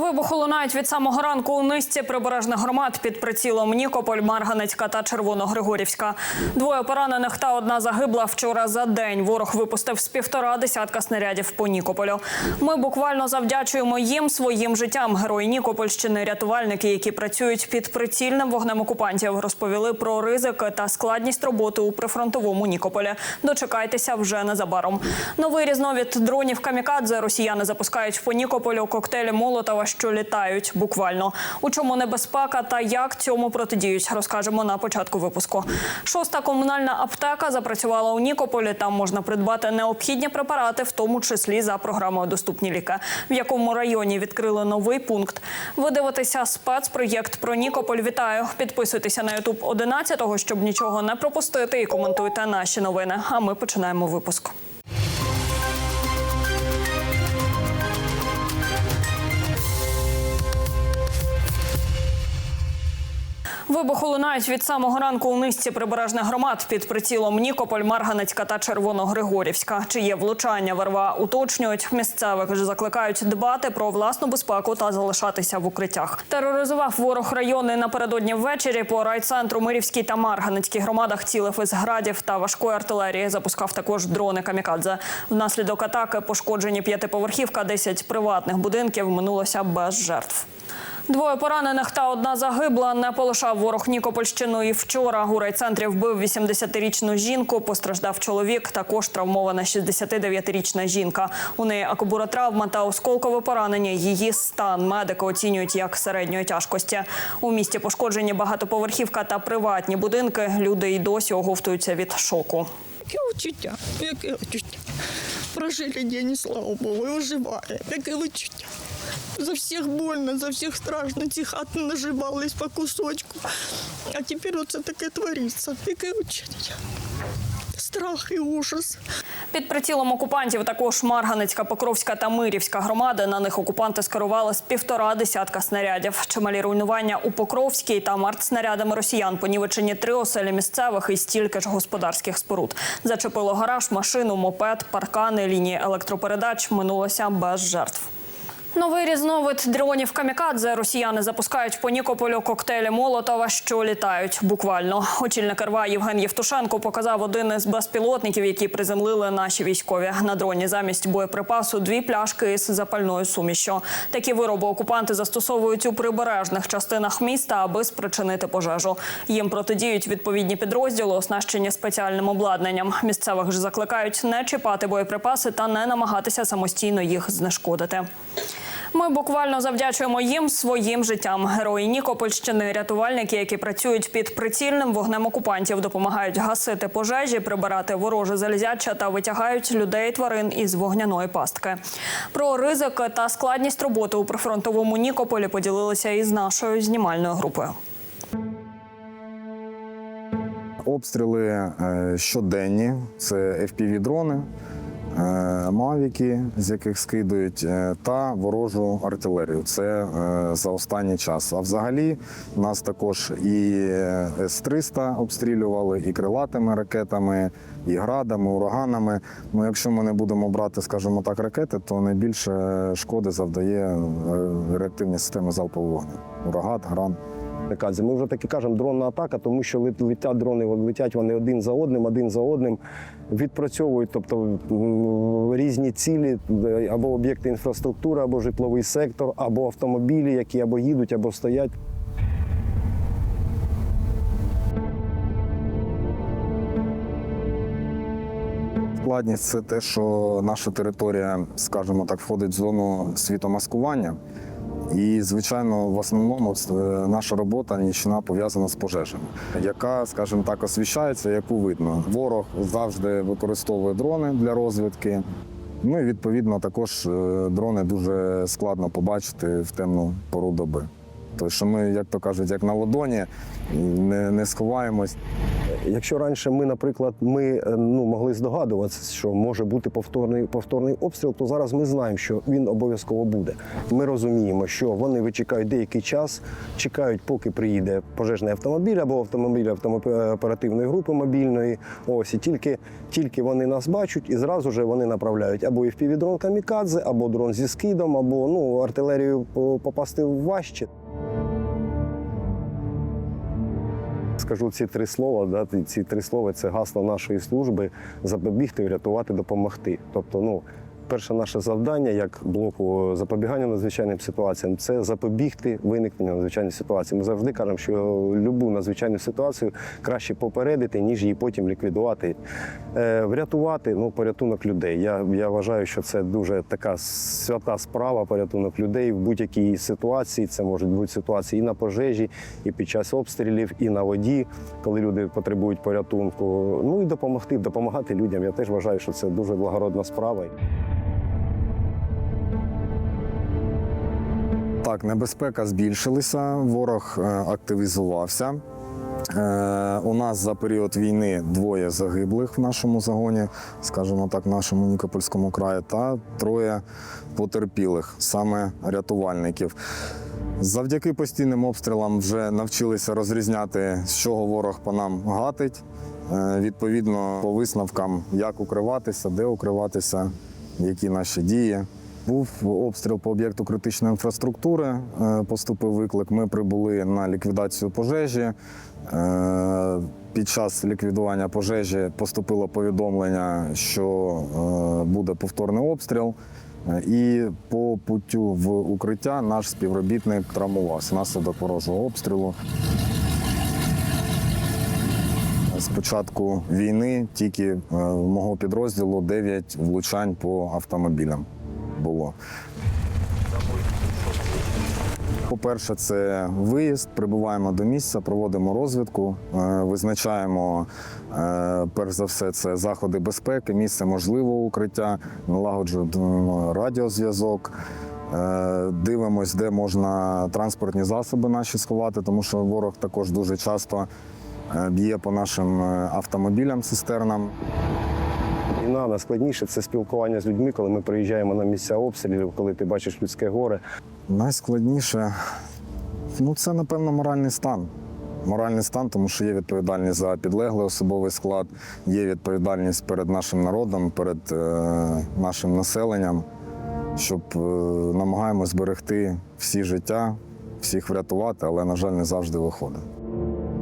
Вибухи лунають від самого ранку у низці прибережних громад під прицілом Нікополь, Марганецька та Червоногригорівська. Двоє поранених та одна загибла вчора за день. Ворог випустив з півтора десятка снарядів по Нікополю. Ми буквально завдячуємо їм своїм життям. Герої Нікопольщини, рятувальники, які працюють під прицільним вогнем окупантів, розповіли про ризики та складність роботи у прифронтовому Нікополі. Дочекайтеся вже незабаром. Новий різновид дронів камікадзе росіяни запускають по Нікополю коктейлі Молотова, що літають буквально. У чому небезпека та як цьому протидіють, розкажемо на початку випуску. Шоста комунальна аптека запрацювала у Нікополі. Там можна придбати необхідні препарати, в тому числі за програмою Доступні ліки. В якому районі відкрили новий пункт. Ви дивитеся спецпроєкт про Нікополь. Вітаю! Підписуйтеся на Ютуб 11-го, щоб нічого не пропустити, і коментуйте наші новини. А ми починаємо випуск. Вибухи лунають від самого ранку у низці прибережних громад під прицілом Нікополь, Марганецька та Червоногригорівська. Чи є влучання ВРВА уточнюють. Місцевих ж закликають дбати про власну безпеку та залишатися в укриттях. Тероризував ворог райони напередодні ввечері по райцентру Мирівській та Марганецькій громадах цілив із градів та важкої артилерії. Запускав також дрони камікадзе. Внаслідок атаки пошкоджені п'ятиповерхівка, 10 приватних будинків минулося без жертв. Двоє поранених та одна загибла не полишав ворог Нікопольщину. І вчора у райцентрі вбив 80-річну жінку. Постраждав чоловік. Також травмована 69-річна жінка. У неї акубуротравма та осколкове поранення. Її стан медики оцінюють як середньої тяжкості. У місті пошкоджені багатоповерхівка та приватні будинки. Люди й досі оговтуються від шоку. Яке? Яке? Прожили день, слава Богу, і виживає. Яке відчуття? За всіх больно, за всіх страшно. Ці хати наживались по кусочку. А тепер оце таке твориться. Яке відчуття? Страх і ужас. Під прицілом окупантів також Марганецька, Покровська та Мирівська громади. На них окупанти скерували з півтора десятка снарядів. Чималі руйнування у Покровській та артснарядами росіян понівечені три оселі місцевих і стільки ж господарських споруд. Зачепило гараж, машину, мопед, паркани, лінії електропередач. Минулося без жертв. Новий різновид дронів камікадзе росіяни запускають по Нікополю коктейлі Молотова, що літають буквально. Очільник РВА Євген Євтушенко показав один із безпілотників, які приземлили наші військові. На дроні замість боєприпасу дві пляшки із запальною сумішю. Такі вироби окупанти застосовують у прибережних частинах міста, аби спричинити пожежу. Їм протидіють відповідні підрозділи, оснащені спеціальним обладнанням. Місцевих ж закликають не чіпати боєприпаси та не намагатися самостійно їх знешкодити. Ми буквально завдячуємо їм своїм життям. Герої Нікопольщини, рятувальники, які працюють під прицільним вогнем окупантів, допомагають гасити пожежі, прибирати вороже залізяча та витягають людей тварин із вогняної пастки. Про ризики та складність роботи у прифронтовому Нікополі поділилися із нашою знімальною групою. Обстріли е, щоденні, це FPV-дрони, е, мавіки, з яких скидують, е, та ворожу артилерію. Це е, за останній час. А взагалі нас також і С-300 обстрілювали, і крилатими ракетами, і градами, ураганами. Ну, якщо ми не будемо брати, скажімо так, ракети, то найбільше шкоди завдає е, реактивні системи залпового вогню. Урагат, град. Камікадзе. Ми вже таки кажемо дронна атака, тому що лет- летять дрони, летять вони один за одним, один за одним, відпрацьовують, тобто різні цілі або об'єкти інфраструктури, або житловий сектор, або автомобілі, які або їдуть, або стоять. Складність це те, що наша територія, скажімо так, входить в зону світомаскування. І, звичайно, в основному е, наша робота нічна пов'язана з пожежами, яка, скажімо так, освіщається, яку видно. Ворог завжди використовує дрони для розвідки. Ну і відповідно також е, дрони дуже складно побачити в темну пору доби. Тобто, що ми, як то кажуть, як на ладоні, не, не сховаємось. Якщо раніше ми, наприклад, ми е, ну, могли здогадуватися, що може бути повторний, повторний обстріл, то зараз ми знаємо, що він обов'язково буде. Ми розуміємо, що вони вичекають деякий час, чекають, поки приїде пожежний автомобіль або автомобіль автомо- оперативної групи мобільної. Ось і тільки, тільки вони нас бачать, і зразу ж вони направляють або FPV-дрон камікадзе, або дрон зі скидом, або ну, артилерію попасти важче. Скажу ці три слова. Да, ці три слова це гасло нашої служби запобігти, врятувати, допомогти. Тобто, ну, перше наше завдання як блоку запобігання надзвичайним ситуаціям це запобігти виникненню надзвичайної ситуації. Ми завжди кажемо, що любу надзвичайну ситуацію краще попередити, ніж її потім ліквідувати. Е, врятувати ну, порятунок людей. Я, я вважаю, що це дуже така свята справа, порятунок людей в будь-якій ситуації. Це можуть бути ситуації і на пожежі, і під час обстрілів, і на воді, коли люди потребують порятунку. Ну і допомогти, допомагати людям. Я теж вважаю, що це дуже благородна справа. Так, небезпека збільшилася, ворог е, активізувався. Е, У нас за період війни двоє загиблих в нашому загоні, скажімо так, в нашому Нікопольському краї, та троє потерпілих, саме рятувальників. Завдяки постійним обстрілам вже навчилися розрізняти, з чого ворог по нам гатить. Е, Відповідно, по висновкам, як укриватися, де укриватися, які наші дії. Був обстріл по об'єкту критичної інфраструктури. е, Поступив виклик. Ми прибули на ліквідацію пожежі. Е, Під час ліквідування пожежі поступило повідомлення, що е, буде повторний обстріл. І по путю в укриття наш співробітник травмувався внаслідок ворожого обстрілу. З початку війни тільки в мого підрозділу 9 влучань по автомобілям було. По-перше, це виїзд, прибуваємо до місця, проводимо розвідку, е, визначаємо, е, перш за все, це заходи безпеки, місце можливого укриття, налагоджуємо радіозв'язок. Е, Дивимось, де можна транспортні засоби наші сховати, тому що ворог також дуже часто б'є по нашим е, автомобілям, цистернам. Війна найскладніше це спілкування з людьми, коли ми приїжджаємо на місця обстрілів, коли ти бачиш людське горе. Найскладніше ну, це, напевно, моральний стан. Моральний стан, тому що є відповідальність за підлеглий особовий склад, є відповідальність перед нашим народом, перед е, нашим населенням, щоб е, намагаємось зберегти всі життя, всіх врятувати, але, на жаль, не завжди виходить.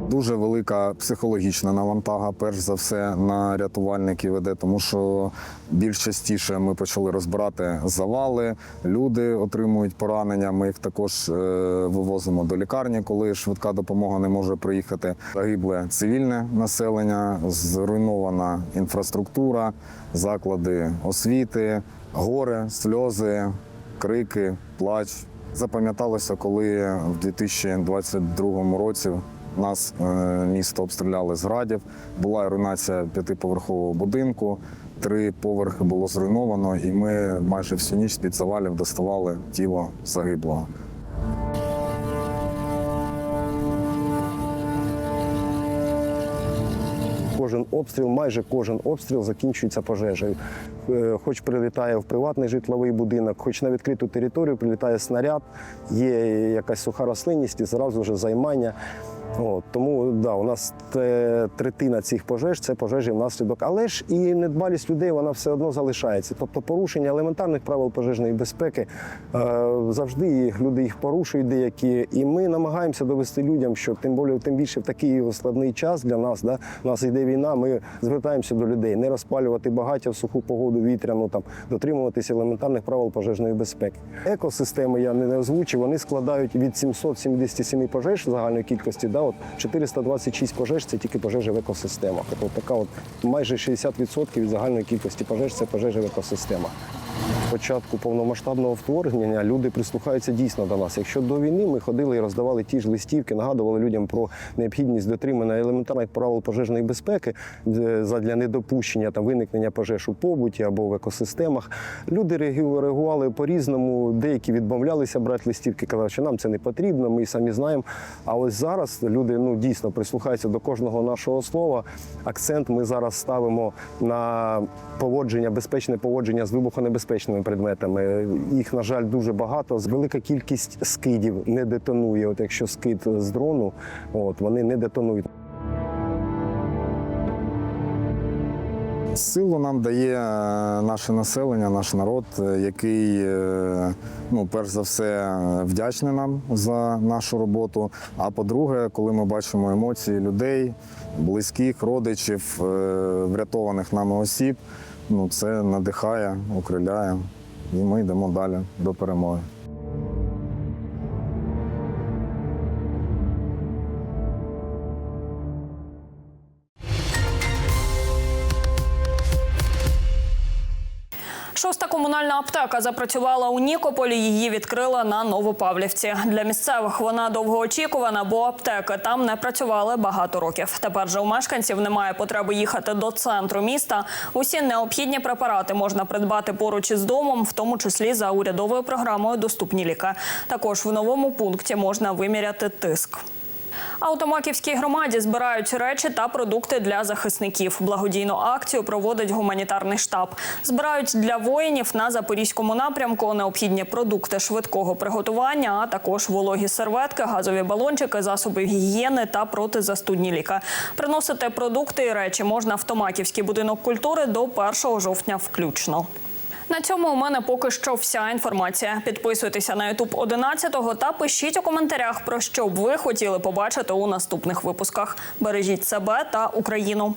Дуже велика психологічна навантага, перш за все, на рятувальників іде, тому що більш частіше ми почали розбирати завали, люди отримують поранення. Ми їх також е, вивозимо до лікарні, коли швидка допомога не може приїхати. Загибле цивільне населення, зруйнована інфраструктура, заклади освіти, горе, сльози, крики, плач. Запам'яталося, коли в 2022 році нас е, місто обстріляли з градів. Була руйнація п'ятиповерхового будинку, три поверхи було зруйновано, і ми майже всю ніч з-під завалів доставали тіло загиблого. Кожен обстріл, майже кожен обстріл закінчується пожежею. Е, Хоч прилітає в приватний житловий будинок, хоч на відкриту територію прилітає снаряд, є якась суха рослинність і зразу вже займання. От, тому да, у нас третина цих пожеж це пожежі внаслідок. Але ж і недбалість людей вона все одно залишається. Тобто порушення елементарних правил пожежної безпеки е, завжди люди їх порушують деякі. І ми намагаємося довести людям, що тим більше, тим більше в такий складний час для нас, да, у нас йде війна, ми звертаємося до людей, не розпалювати багаття в суху погоду, вітряну, там, дотримуватися елементарних правил пожежної безпеки. Екосистеми я не озвучив, вони складають від 777 пожеж загальної кількості, да, от 426 пожеж це тільки пожежі в екосистемах. Тобто така от майже 60% від загальної кількості пожеж це пожежі в екосистемах. Початку повномасштабного вторгнення люди прислухаються дійсно до нас. Якщо до війни ми ходили і роздавали ті ж листівки, нагадували людям про необхідність дотримання елементарних правил пожежної безпеки е, задля недопущення та виникнення пожеж у побуті або в екосистемах. Люди реагу- реагували по-різному. Деякі відмовлялися брати листівки, казали, що нам це не потрібно, ми самі знаємо. А ось зараз люди ну дійсно прислухаються до кожного нашого слова. Акцент ми зараз ставимо на поводження, безпечне поводження з вибухонебезпечними предметами. Їх, на жаль, дуже багато. Велика кількість скидів не детонує. От якщо скид з дрону, от вони не детонують. Силу нам дає е, наше населення, наш народ, е, який, е, ну, перш за все, вдячний нам за нашу роботу. А по-друге, коли ми бачимо емоції людей, близьких, родичів, врятованих нами осіб, ну, це надихає, укриляє. І ми йдемо далі до перемоги. Комунальна аптека запрацювала у Нікополі. Її відкрили на Новопавлівці. Для місцевих вона довгоочікувана, бо аптеки там не працювали багато років. Тепер же у мешканців немає потреби їхати до центру міста. Усі необхідні препарати можна придбати поруч із домом, в тому числі за урядовою програмою Доступні ліки. Також в новому пункті можна виміряти тиск. А у Томаківській громаді збирають речі та продукти для захисників. Благодійну акцію проводить гуманітарний штаб. Збирають для воїнів на запорізькому напрямку необхідні продукти швидкого приготування, а також вологі серветки, газові балончики, засоби гігієни та протизастудні ліки. Приносити продукти і речі можна в Томаківський будинок культури до 1 жовтня включно. На цьому у мене поки що вся інформація. Підписуйтеся на Ютуб 11-го та пишіть у коментарях, про що б ви хотіли побачити у наступних випусках. Бережіть себе та Україну.